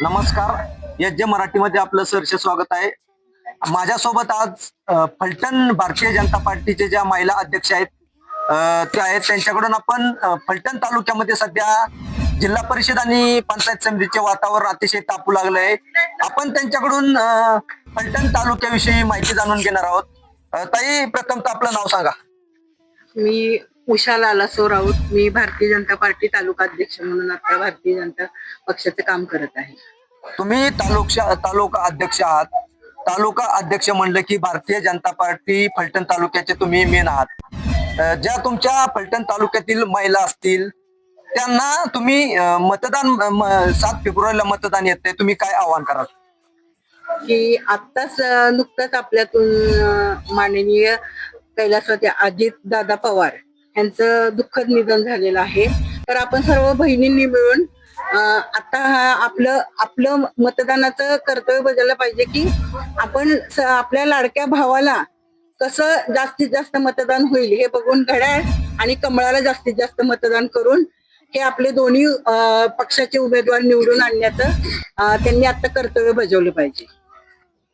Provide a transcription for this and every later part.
नमस्कार. यज्ञ मराठीमध्ये आपलं सरसे स्वागत आहे. माझ्यासोबत आज फलटण भारतीय जनता पार्टीचे ज्या महिला अध्यक्ष आहेत ते आहेत. त्यांच्याकडून आपण फलटण तालुक्यामध्ये सध्या जिल्हा परिषद आणि पंचायत समितीचे वातावरण अतिशय तापू लागलं आहे आपण त्यांच्याकडून फलटण तालुक्याविषयी माहिती जाणून घेणार आहोत. ताई प्रथम तर आपलं नाव सांगा. मी उषा लालासो राऊत मी भारतीय जनता पार्टी तालुका अध्यक्ष म्हणून आता भारतीय जनता पक्षाचं काम करत आहे. तुम्ही तालुका तालुका अध्यक्ष आहात. तालुका अध्यक्ष म्हणलं की भारतीय जनता पार्टी फलटण तालुक्याचे तुम्ही मेन आहात. ज्या तुमच्या फलटण तालुक्यातील महिला असतील त्यांना तुम्ही मतदान सात फेब्रुवारीला मतदान येते तुम्ही काय आवाहन कराल? की आत्ताच नुकतंच आपल्यातून माननीय कैलासवासी अजित दादा पवार यांचं दुःखद निधन झालेलं आहे. तर आपण सर्व बहिणींनी मिळून आता हा आपलं आपलं मतदानाचं कर्तव्य बजावलं पाहिजे की आपण आपल्या लाडक्या भावाला कसं जास्तीत जास्त मतदान होईल हे बघून घड्याळ आणि कमळाला जास्तीत जास्त मतदान करून हे आपले दोन्ही पक्षाचे उमेदवार निवडून आणण्याचं त्यांनी आता कर्तव्य बजावलं पाहिजे.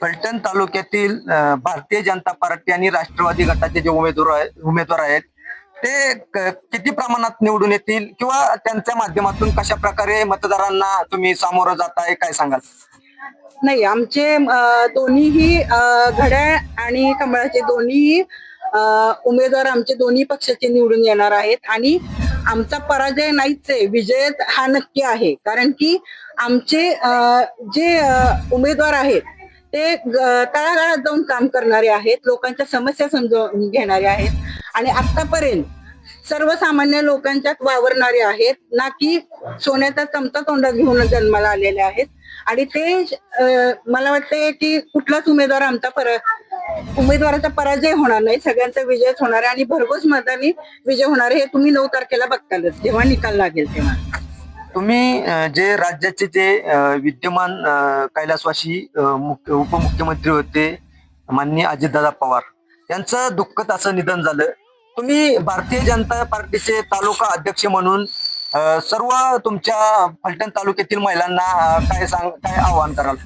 फलटण तालुक्यातील भारतीय जनता पार्टी आणि राष्ट्रवादी गटाचे जे उमेदवार आहेत उमेदवार आहेत ते किती प्रमाणात निवडून येतील? किंवा त्यांच्या माध्यमातून कशा प्रकारे मतदारांना तुम्ही सामोरं जाताय? काय सांगाल? नाही आमचे दोन्हीही घड्याळ आणि कमळाचे दोन्हीही उमेदवार आमचे दोन्ही पक्षाचे निवडून येणार आहेत. आणि आमचा पराजय नाहीच आहे विजय हा नक्की आहे. कारण की आमचे जे उमेदवार आहेत ते तळागाळात जाऊन काम करणारे आहेत लोकांच्या समस्या समजून घेणारे आहेत. आणि आतापर्यंत सर्वसामान्य लोकांच्यात वावरणारे आहेत ना की सोन्याचा चमचा तोंडात घेऊन जन्माला आलेले आहेत. आणि ते मला वाटते की कुठलाच उमेदवार आमचा पर उमेदवाराचा पराजय होणार नाही. सगळ्यांचा विजयच होणार आहे आणि भरघोस मताने विजय होणार आहे हे तुम्ही नऊ तारखेला बघतालच. जेव्हा निकाल लागेल तेव्हा. तुम्ही जे राज्याचे जे विद्यमान कैलासवासी मुख्य उपमुख्यमंत्री होते माननीय अजितदादा पवार यांचं दुःखद असं निधन झालं. तुम्ही भारतीय जनता पार्टीचे तालुका अध्यक्ष म्हणून सर्व तुमच्या फलटण तालुक्यातील महिलांना काय सांग काय आवाहन कराल?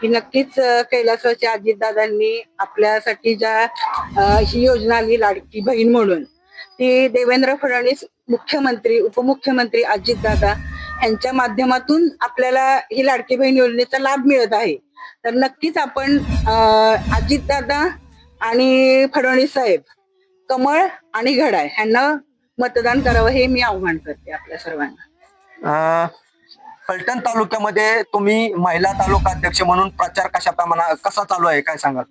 की नक्कीच कैलासवाच्या कैलासवासी अजितदादांनी आपल्यासाठी ज्या ही योजना आली लाडकी बहीण म्हणून ती देवेंद्र फडणवीस मुख्यमंत्री उपमुख्यमंत्री अजितदादा यांच्या माध्यमातून आपल्याला ही लाडकी बहीण योजनेचा लाभ मिळत आहे. तर नक्कीच आपण अं, अजितदादा आणि फडणवीस साहेब कमळ आणि घड्याळ यांना मतदान करावं हे मी आव्हान करते आपल्या सर्वांना. अं, फलटण तालुक्यामध्ये तुम्ही महिला तालुका अध्यक्ष म्हणून प्रचार कशा प्रमाणात कसा चालू आहे? काय सांगाल?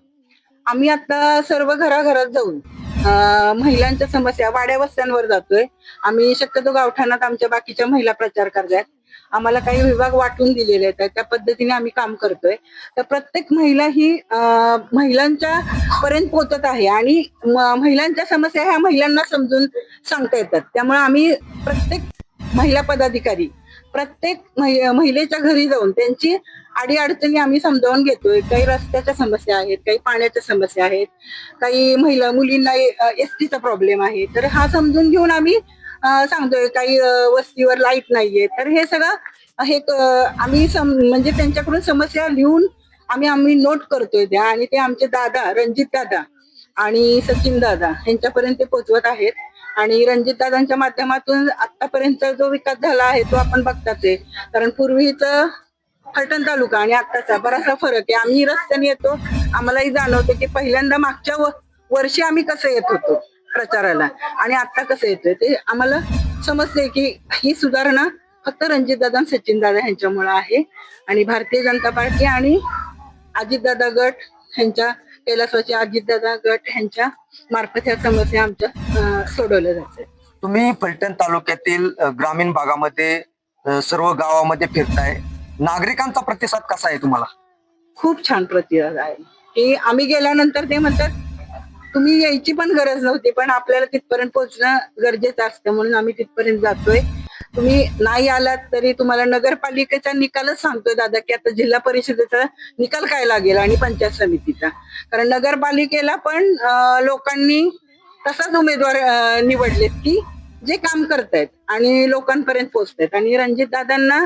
आम्ही आता सर्व घराघरात जाऊन महिलांच्या समस्या वाड्या वस्त्यांवर जातोय. आम्ही शक्यतो गावठाणात आमच्या बाकीच्या महिला प्रचार करतात आम्हाला काही विभाग वाटून दिलेले आहेत. त्या पद्धतीने आम्ही काम करतोय. तर प्रत्येक महिला ही महिलांच्या पर्यंत पोहोचत आहे आणि महिलांच्या समस्या ह्या महिलांना समजून सांगता येतात. त्यामुळे आम्ही प्रत्येक महिला पदाधिकारी प्रत्येक महिलेच्या घरी जाऊन त्यांची अडीअडचणी आम्ही समजावून घेतोय. काही रस्त्याच्या समस्या आहेत काही पाण्याच्या समस्या आहेत काही महिला मुलींना एसटीचा प्रॉब्लेम आहे. तर हा समजून घेऊन आम्ही सांगतोय काही वस्तीवर लाइट नाहीये. तर हे सगळं हे आम्ही म्हणजे त्यांच्याकडून समस्या लिहून आम्ही आम्ही नोट करतोय त्या. आणि ते आमचे दादा रणजित दादा आणि सचिन दादा यांच्यापर्यंत ते पोहोचवत आहेत. आणि रणजित दादांच्या माध्यमातून आतापर्यंत जो विकास झाला आहे तो आपण बघताच आहे कारण पूर्वीच फलटण तालुका आणि आत्ताचा बराचसा फरक आहे. आम्ही रस्त्याने येतो आम्हालाही जाणवतो की पहिल्यांदा मागच्या व- वर्षी आम्ही कसं येत होतो प्रचाराला आणि आता कसं येतोय ते आम्हाला समजते की ही सुधारणा फक्त रणजितदादा आणि सचिनदादा यांच्यामुळे आहे. आणि भारतीय जनता पार्टी आणि अजितदादा गट ह्यांच्या कैलासवासी अजितदादा गट ह्यांच्या मार्फत ह्या समस्या आमच्या सोडवल्या जातात. तुम्ही फलटण तालुक्यातील ग्रामीण भागामध्ये सर्व गावामध्ये फिरताय. नागरिकांचा प्रतिसाद कसा आहे तुम्हाला? खूप छान प्रतिसाद आहे. की आम्ही गेल्यानंतर ते म्हणतात तुम्ही यायची पण गरज नव्हती पण आपल्याला तिथपर्यंत पोहोचणं गरजेचं असतं म्हणून आम्ही तिथपर्यंत जातोय. तुम्ही नाही आलात तरी तुम्हाला नगरपालिकेचा निकालच सांगतोय दादा की आता जिल्हा परिषदेचा निकाल काय लागेल आणि पंचायत समितीचा. कारण नगरपालिकेला पण लोकांनी तसाच उमेदवार निवडलेत की जे काम करतायत आणि लोकांपर्यंत पोहोचतायत. आणि रणजित दादांना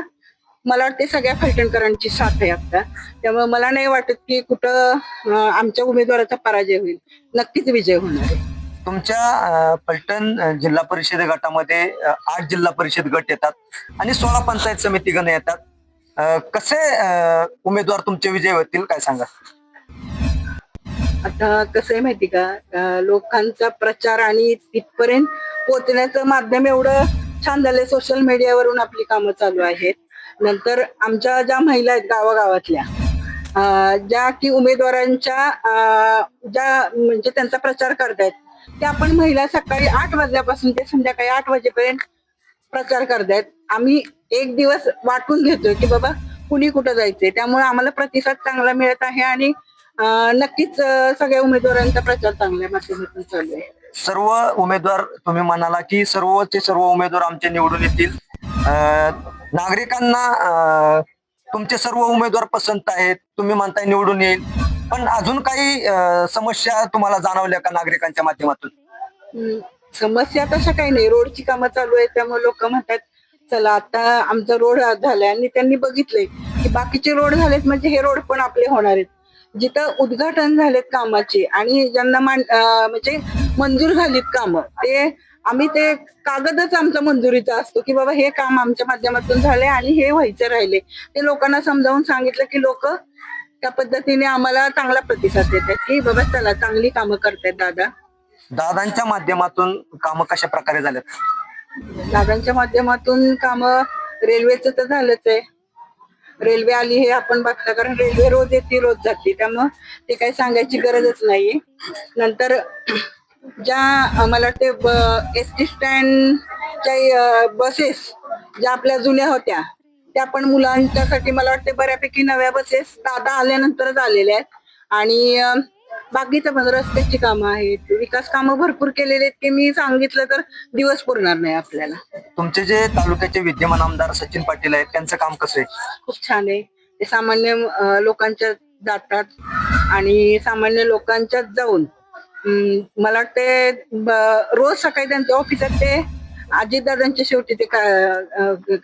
मला वाटते सगळ्या फलटणकरांची साथ आहे आता. त्यामुळे मला नाही वाटत की कुठं आमच्या उमेदवाराचा पराजय होईल. नक्कीच विजय होणार आहे. तुमच्या पलटण जिल्हा परिषद गटामध्ये आठ जिल्हा परिषद गट येतात आणि सोळा पंचायत समिती गण येतात. कसे उमेदवार तुमचे विजय होतील काय सांगा? आता कसं आहे माहिती का? लोकांचा प्रचार आणि तिथपर्यंत पोहोचण्याचं माध्यम एवढं छान झालंय. सोशल मीडियावरून आपली कामं चालू आहेत. नंतर आमच्या ज्या महिला आहेत गावागावातल्या ज्या की उमेदवारांच्या ज्या म्हणजे त्यांचा प्रचार करतायत त्या आपण महिला सकाळी आठ वाजल्यापासून ते संध्याकाळी आठ वाजेपर्यंत प्रचार करतायत. आम्ही एक दिवस वाटून घेतोय की बाबा कुणी कुठं जायचंय? त्यामुळे आम्हाला प्रतिसाद चांगला मिळत आहे आणि नक्कीच सगळ्या उमेदवारांचा प्रचार चांगल्या माध्यमातून चालू आहे. सर्व उमेदवार तुम्ही म्हणाला की सर्वचे सर्व उमेदवार आमचे निवडून येतील. नागरिकांना तुमचे सर्व उमेदवार पसंत आहेत. तुम्ही म्हणताय निवडून येईल. पण अजून काही अं, समस्या तुम्हाला जाणवल्या का नागरिकांच्या माध्यमातून? हम्म, समस्या तशा काही नाही. रोडची कामं चालू आहेत त्यामुळे लोक म्हणतात चला आता आमचा रोड झालाय. आणि त्यांनी बघितलंय की बाकीचे रोड झालेत म्हणजे हे रोड पण आपले होणार आहेत. जिथं उद्घाटन झालेत कामाचे आणि ज्यांना मान अं, म्हणजे मंजूर झालीत कामं ते आम्ही ते कागदच आमचा मंजुरीचा असतो की बाबा हे काम आमच्या माध्यमातून झाले आणि हे व्हायचे राहिले ते लोकांना समजावून सांगितलं की लोक त्या पद्धतीने आम्हाला चांगला प्रतिसाद देतात. की बाबा चला चांगली कामं करतायत दादा. दादांच्या माध्यमातून कामं कशा प्रकारे झाल्यात दादांच्या माध्यमातून काम रेल्वेचं तर झालंच आहे. रेल्वे आली हे आपण बघता कारण रेल्वे रोज येते रोज जाते. त्यामुळं ते काही सांगायची गरजच नाहीये. नंतर ज्या अं, मला वाटते एस टी स्टँडच्या बसेस ज्या आपल्या जुन्या होत्या त्या पण मुलांच्यासाठी मला वाटते बऱ्यापैकी नव्या बसेस दादा आल्यानंतरच आलेल्या आहेत. आणि बाकीचं पण रस्त्याची कामं आहेत विकास कामं भरपूर केलेले आहेत की मी सांगितलं तर दिवस पुरणार नाही आपल्याला. तुमचे जे तालुक्याचे विद्यमान आमदार सचिन पाटील आहेत त्यांचं काम कसं आहे? खूप छान आहे. ते सामान्य लोकांच्या जातात आणि सामान्य लोकांच्यात जाऊन मला वाटते रोज सकाळी त्यांच्या ऑफिसात ते अजितदादांच्या शेवटी ते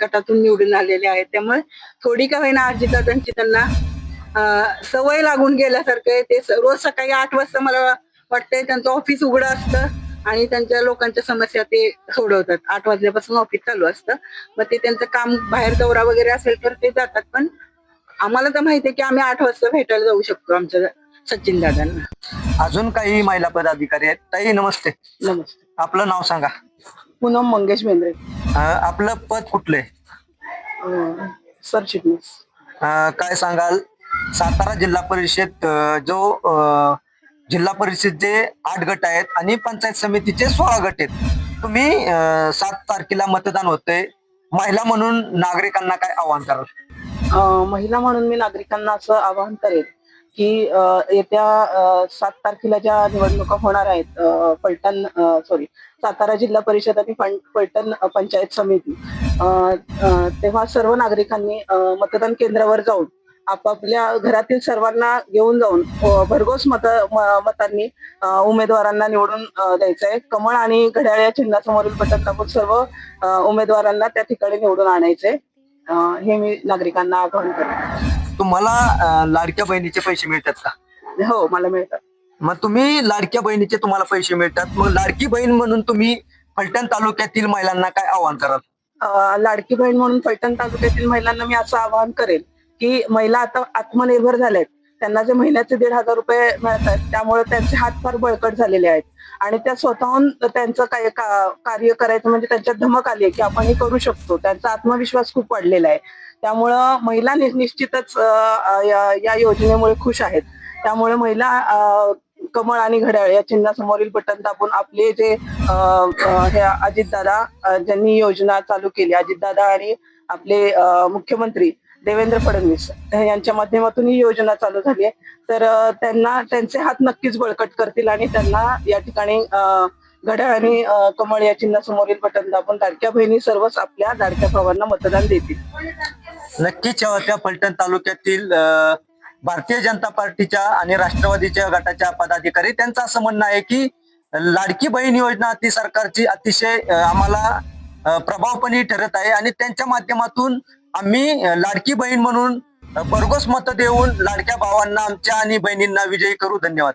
गटातून निवडून आलेले आहेत. त्यामुळे थोडी का होईना अजितदादांची त्यांना सवय लागून गेल्यासारखं आहे. ते रोज सकाळी आठ वाजता मला वाटतंय त्यांचं ऑफिस उघडं असतं आणि त्यांच्या लोकांच्या समस्या ते सोडवतात. आठ वाजल्यापासून ऑफिस चालू असतं. मग ते त्यांचं काम बाहेर दौरा वगैरे असेल तर ते जातात. पण आम्हाला तर माहिती आहे की आम्ही आठ वाजता भेटायला जाऊ शकतो आमच्या सचिन दादांना. अजून काही महिला पदाधिकारी आहेत. ताई नमस्ते. नमस्ते. आपलं नाव सांगा. पूनम मंगेश बेंद्रे. आपलं पद कुठलंय अं, सरचिटणीस काय सांगाल? सातारा जिल्हा परिषद जो अं, जिल्हा परिषदचे आठ गट आहेत आणि पंचायत समितीचे सोळा गट आहेत. तुम्ही अं, सात तारखेला मतदान होतंय. महिला म्हणून नागरिकांना काय आवाहन कराल? अ, महिला म्हणून मी नागरिकांना असं आवाहन करेन की येत्या सात तारखेला ज्या निवडणुका होणार आहेत फलटण सॉरी सातारा जिल्हा परिषद आणि फलटण पंचायत समिती तेव्हा सर्व नागरिकांनी मतदान केंद्रावर जाऊन आपापल्या घरातील सर्वांना घेऊन जाऊन भरघोस मत मतांनी उमेदवारांना निवडून द्यायचं द्यायचंय. कमळ आणि घड्याळ या चिन्हासमोरील बटन दाबून सर्व उमेदवारांना त्या ठिकाणी निवडून आणायचंय. हे मी नागरिकांना आवाहन करते. तुम्हाला लाडक्या बहिणीचे पैसे मिळतात का? हो मला मिळतात. मग तुम्ही लाडक्या बहिणीचे तुम्हाला पैसे मिळतात. मग लाडकी बहीण म्हणून तुम्ही फलटण तालुक्यातील महिलांना काय आवाहन कराल? लाडकी बहीण म्हणून पैठण तालुक्यातील महिलांना मी असं आवाहन करेन की महिला आता आत्मनिर्भर झाल्यात. त्यांना जे महिन्याचे दीड हजार रुपये मिळतात त्यामुळे त्यांचे हात फार बळकट झालेले आहेत. आणि त्या स्वतःहून त्यांचं काय कार्य करायचं म्हणजे त्यांच्यात धमक आली आहे की आपण हे करू शकतो. त्यांचा आत्मविश्वास खूप वाढलेला आहे. त्यामुळं महिला निश्चितच या- योजनेमुळे खुश आहेत. त्यामुळे महिला कमळ आणि घड्याळ या चिन्हासमोरील बटन दाबून आपले जे हे अजितदादा ज्यांनी योजना चालू केली अजितदादा आणि आपले मुख्यमंत्री देवेंद्र फडणवीस यांच्या माध्यमातून ही योजना चालू झाली आहे. तर त्यांना त्यांचे हात नक्कीच बळकट करतील आणि त्यांना या ठिकाणी अ, घड्याळ आणि कमळ या चिन्हासमोरील बटन दाबून लाडक्या बहिणी सर्वच आपल्या लाडक्या भावांना मतदान देतील. नक्कीच त्या फलटण तालुक्यातील भारतीय जनता पार्टीच्या आणि राष्ट्रवादीच्या गटाच्या पदाधिकारी. त्यांचं असं म्हणणं आहे की लाडकी बहीण योजना ती सरकारची अतिशय आम्हाला प्रभावपणी ठरत आहे आणि त्यांच्या माध्यमातून आम्ही लाडकी बहीण म्हणून भरघोस मतं देऊन लाडक्या भावांना आमच्या आणि बहिणींना विजयी करू. धन्यवाद.